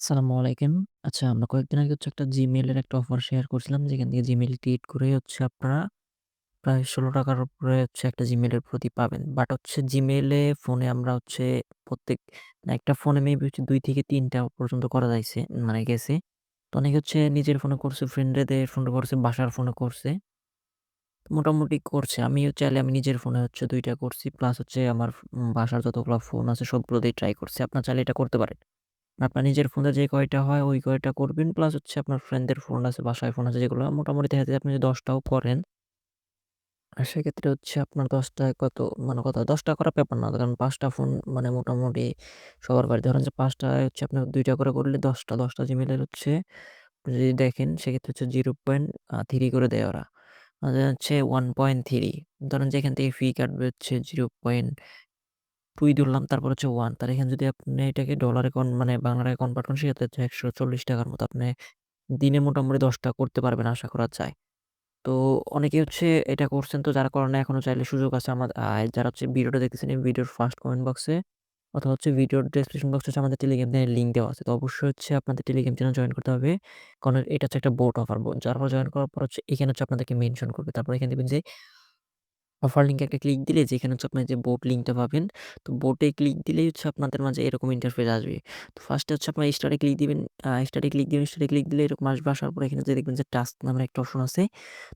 আসসালামু আলাইকুম। আচ্ছা আমরা কয়েকদিন আগে হচ্ছে একটা এর একটা অফার শেয়ার করছিলাম যেখান থেকে Gmail ক্রিয়েট করে হচ্ছে আপনারা প্রায় ৳১৬ র উপরে হচ্ছে একটা এর প্রতি পাবেন। বাট হচ্ছে এ ফোনে আমরা হচ্ছে প্রত্যেক একটা ফোনে মেবি হচ্ছে ২ থেকে ৩ টা পর্যন্ত করা যাইছে মানে গেছে। তো অনেকে হচ্ছে নিজের ফোনে করছে, ফ্রেন্ডদের ফোনে করছে, বাসার ফোনে করছে। মোটামুটি করছে। আমিও চাইলে আমি নিজের ফোনে হচ্ছে ২ টা করছি। প্লাস হচ্ছে আমার বাসার যতগুলা ফোন আছে সবগুলোতেই ট্রাই করছি। আপনারা চাইলে এটা করতে পারেন। আপনার নিজের ফোনে যে কয়টা হয় ওই কয়টা করবেন। প্লাস হচ্ছে আপনার ফ্রেন্ডদের ফোন আছে, বাসায় ফোন আছে যেগুলো মোটামুটি দেখা যায় আপনি যদি ১০ টাও করেন সেক্ষেত্রে হচ্ছে আপনার ১০ টায় কত মানে কত ১০ টা করার ব্যাপার না। কারণ পাঁচটা ফোন মানে মোটামুটি সবার বাড়িতে ধরেন যে ৫ টায় হচ্ছে আপনার দুইটা করে করলে ১০ টা ১০ টা Gmail হচ্ছে যদি দেখেন সেক্ষেত্রে হচ্ছে 0.3 করে দেয় ওরা। হচ্ছে 1.3 ধরেন যেখান থেকে ফি কাটবে হচ্ছে 0.2 ধরলাম তারপর হচ্ছে 1 তার এখানে যদি আপনি এটাকে ডলারে কন মানে বাংলা টাকায় কনভার্ট করেন সেক্ষেত্রে হচ্ছে ৳১৪০ র মতো আপনি দিনে মোটামুটি দশটা করতে পারবেন আশা করা যায়। তো অনেকে হচ্ছে এটা করছেন, তো যারা করেন নাই এখনও চাইলে সুযোগ আছে আমার যারা হচ্ছে ভিডিওটা দেখতেছেন এই ভিডিওর ফার্স্ট কমেন্ট বক্সে অথবা হচ্ছে ভিডিওর ডেসক্রিপশন বক্সে হচ্ছে আমাদের টেলিগ্রাম চ্যানেলের লিঙ্ক দেওয়া আছে। তো অবশ্যই হচ্ছে আপনাদের টেলিগ্রাম চ্যানেল জয়েন করতে হবে। কারণ এটা হচ্ছে একটা বোট অফার। বোট যার পর জয়েন করার পর হচ্ছে এখানে হচ্ছে আপনাদেরকে মেনশন করবে। তারপর এখানে দেখবেন যে অফার লিঙ্কে একটা ক্লিক দিলে যেখানে হচ্ছে আপনার যে বোট লিঙ্কটা পাবেন, তো বোটে ক্লিক দিলেই হচ্ছে আপনাদের মাঝে এরকম ইন্টারফেস আসবে। তো ফার্স্টে হচ্ছে আপনার স্টারে ক্লিক দিবেন, স্টারে ক্লিক দিবেন, স্টারে ক্লিক দিলে এরকম আসবে। আসার পর এখানে যে দেখবেন যে টাস্ক নামের একটা অপশন আছে।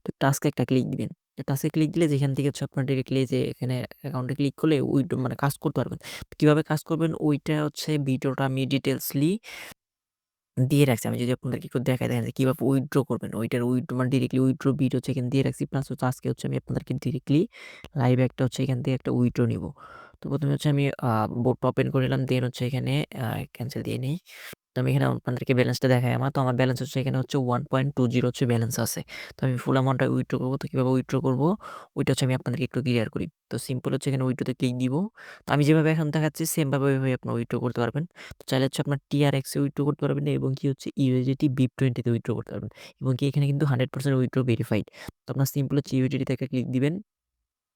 তো টাস্কে একটা ক্লিক দিবেন। টাস্কে ক্লিক দিলে যেখান থেকে হচ্ছে আপনার ডিরেক্টলি যে এখানে অ্যাকাউন্টে ক্লিক করলে উইথড্র মানে কাজ করতে পারবেন। কীভাবে কাজ করবেন ওইটা হচ্ছে ভিডিওটা আমি ডিটেইলসলি দিয়ে রাখছি। আমি যদি আপনাদেরকে একটু দেখাই, দেখেন যে কীভাবে উইথড্র করবেন। ওইটার উইথড্র মানে ডিরেক্টলি উইথড্র বিট হচ্ছে এখানে দিয়ে রাখছি। প্লাস হচ্ছে আজকে হচ্ছে আমি আপনাদেরকে ডিরেক্টলি লাইভে একটা হচ্ছে এখান থেকে একটা উইথড্র নিবো। তো ১ম এ হচ্ছে আমি বোর্ড ওপেন করে নিলাম। দেন হচ্ছে এখানে ক্যানসেল দিয়ে নেই। তো আমি এখানে আপনাদেরকে ব্যালেন্সটা দেখাই আমার। তো আমার ব্যালেন্স হচ্ছে এখানে হচ্ছে 1.20 হচ্ছে ব্যালেন্স আছে। তো আমি ফুল অ্যামাউন্টটা উইথড্র করব তো কীভাবে উইথড্র করব ওইটা হচ্ছে আমি আপনাদেরকে একটু ক্লিয়ার করি। তো সিম্পল হচ্ছে এখানে উইথড্রোতে ক্লিক দিব। তো আমি যেভাবে এখন দেখাচ্ছি সেমভাবে ওইভাবে আপনারা উইথড্র করতে পারবেন। তো চাইলে হচ্ছে আপনার TRX এ উইথড্র করতে পারবেন এবং কি হচ্ছে USDT BIP20 টোয়েন্টিতে উইথড্র করতে পারবেন। এবং কি এখানে কিন্তু 100% উইথড্র ভেরিফাইড। তো আপনার সিম্পল হচ্ছে তে একটা ক্লিক দিবেন।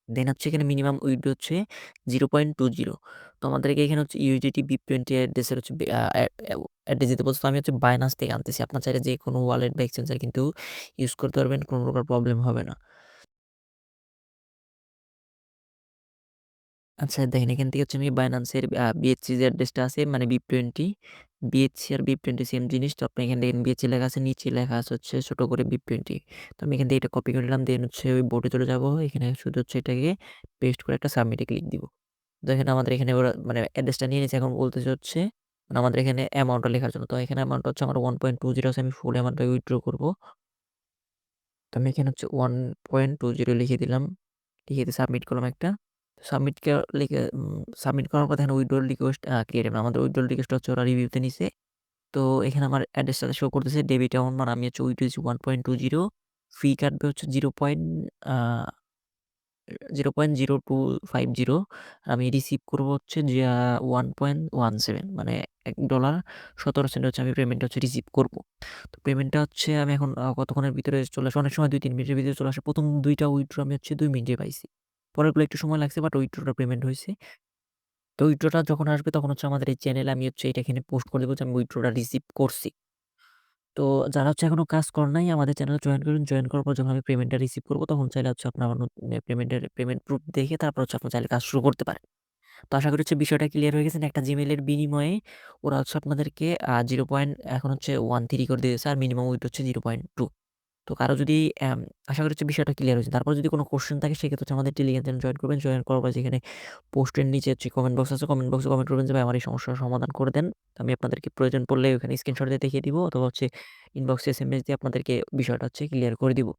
দেন হচ্ছে এখানে মিনিমাম উইথড্র হচ্ছে 0.20 তো আমাদেরকে এখানে হচ্ছে USDT BIP20 অ্যাড্রেসের হচ্ছে বে অ্যাড্রেস দিতে বলছে। তো আমি হচ্ছে Binance থেকে আনতেছি। আপনার চাইলে যে কোনো ওয়ালেট বা এক্সচেঞ্জার কিন্তু ইউজ করতে পারবেন। কোনো প্রকার প্রবলেম হবে না। আচ্ছা দেখেন এখান থেকে হচ্ছে আমি আ BSC যে অ্যাড্রেসটা আছে মানে BIP20 BSC আর BIP20 সেম জিনিস। তো আপনি এখান থেকে BSC লেখা আছে, নিচে লেখা আছে হচ্ছে ছোট করে BIP20 তো আমি এখান থেকে এটা কপি করে নিলাম। দেন হচ্ছে ওই বোটে চলে যাব। এখানে শুধু হচ্ছে এটাকে পেস্ট করে একটা সাবমিটে ক্লিক দিব। তো এখানে আমাদের এখানে ওরা মানে অ্যাড্রেসটা নিয়ে নিয়েছে। এখন বলতেছে হচ্ছে মানে আমাদের এখানে অ্যামাউন্টটা লেখার জন্য। তো এখানে অ্যামাউন্ট হচ্ছে আমার 1.20 আছে। আমি ফুল অ্যামাউন্টটা উইথড্র করব। তো আমি এখানে হচ্ছে 1.20 লিখে দিলাম। লিখে দিয়ে সাবমিট করলাম একটা। সাবমিট কে লিখে সাবমিট করার পর দেখেন উইথড্রল রিকোয়েস্ট আ ক্রিয়েটেড আমাদের উইথড্রল রিকোয়েস্ট হচ্ছে ওরা রিভিউতে নিছে। তো এখানে আমার অ্যাড্রেসটা শো করতেছে ডেবিট অ্যামাউন্ট মানে আমি হচ্ছে withdraw one point two zero fee কাটবে হচ্ছে জিরো পয়েন্ট আ 0.0250 আমি রিসিভ করব হচ্ছে যে ওয়ান পয়েন্ট ওয়ান সেভেন মানে $1.17 হচ্ছে আমি পেমেন্টটা হচ্ছে রিসিভ করব তো পেমেন্টটা হচ্ছে আমি এখন কতক্ষণের ভিতরে চলে আসে অনেক সময় ২-৩ মিনিটের ভিতরে চলে আসে। ১ম ২ টা উইথড্র আমি হচ্ছে দুই মিনিটে পাইছি। পরেরগুলো একটু সময় লাগছে বাট উইথড্রটা পেমেন্ট হয়েছে তো উইথড্রটা যখন আসবে, তখন হচ্ছে আমাদের এই চ্যানেলে আমি হচ্ছে এটা এখানে পোস্ট করে দেবো যে আমি উইথড্রটা রিসিভ করছি। তো যারা হচ্ছে এখনও কাজ করেন নাই, আমাদের চ্যানেলে জয়েন করুন। জয়েন করার পর যখন আমি পেমেন্টটা রিসিভ করব, তখন চাইলে হচ্ছে আপনার পেমেন্টের পেমেন্ট প্রুফ দেখে তারপর হচ্ছে আপনি চাইলে কাজ শুরু করতে পারেন। তো আশা করি হচ্ছে বিষয়টা ক্লিয়ার হয়ে গেছে। একটা জিমেলের বিনিময়ে ওরা হচ্ছে আপনাদেরকে জিরো পয়েন্ট এখন হচ্ছে 13 করে দিয়েছে, আর মিনিমাম উইথড্র হচ্ছে 0.2 তো কারও যদি আশা করছি বিষয়টা ক্লিয়ার হয়েছে। তারপর যদি কোনো কোয়েশ্চেন থাকে, সেক্ষেত্রে হচ্ছে আমাদের টেলিগ্রাম চ্যানেল জয়েন করবেন। জয়েন করার পর যেখানে পোস্টের নিচে হচ্ছে কমেন্ট বক্স আছে। কমেন্ট বক্সে কমেন্ট করবেন যে, ভাই, আমার এই সমস্যার সমাধান করে দেন। আমি আপনাদেরকে প্রয়োজন পড়লে ওখানে স্ক্রিনশট দিয়ে দেখিয়ে দিব অথবা হচ্ছে ইনবক্সে এস দিয়ে আপনাদেরকে বিষয়টা হচ্ছে ক্লিয়ার করে দিব।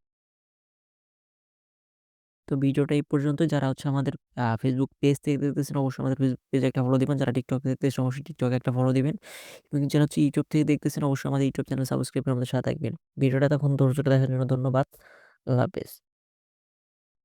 তো ভিডিওটা এই পর্যন্ত যারা হচ্ছে আমাদের ফেসবুক পেজ থেকে দেখতেছেন, অবশ্যই আমাদের ফেসবুক পেজে একটা ফলো দিবেন। যারা টিকটক দেখতেছেন, অবশ্যই টিকটকে একটা ফলো দিবেন। এবং যারা হচ্ছে ইউটিউব থেকে দেখতেছেন, অবশ্যই আমাদের ইউটিউব চ্যানেল সাবস্ক্রাইব করে আমাদের সাথে থাকবেন। ভিডিওটা তখন ধৈর্যটা দেখার জন্য ধন্যবাদ। আল্লাহ হাফেজ।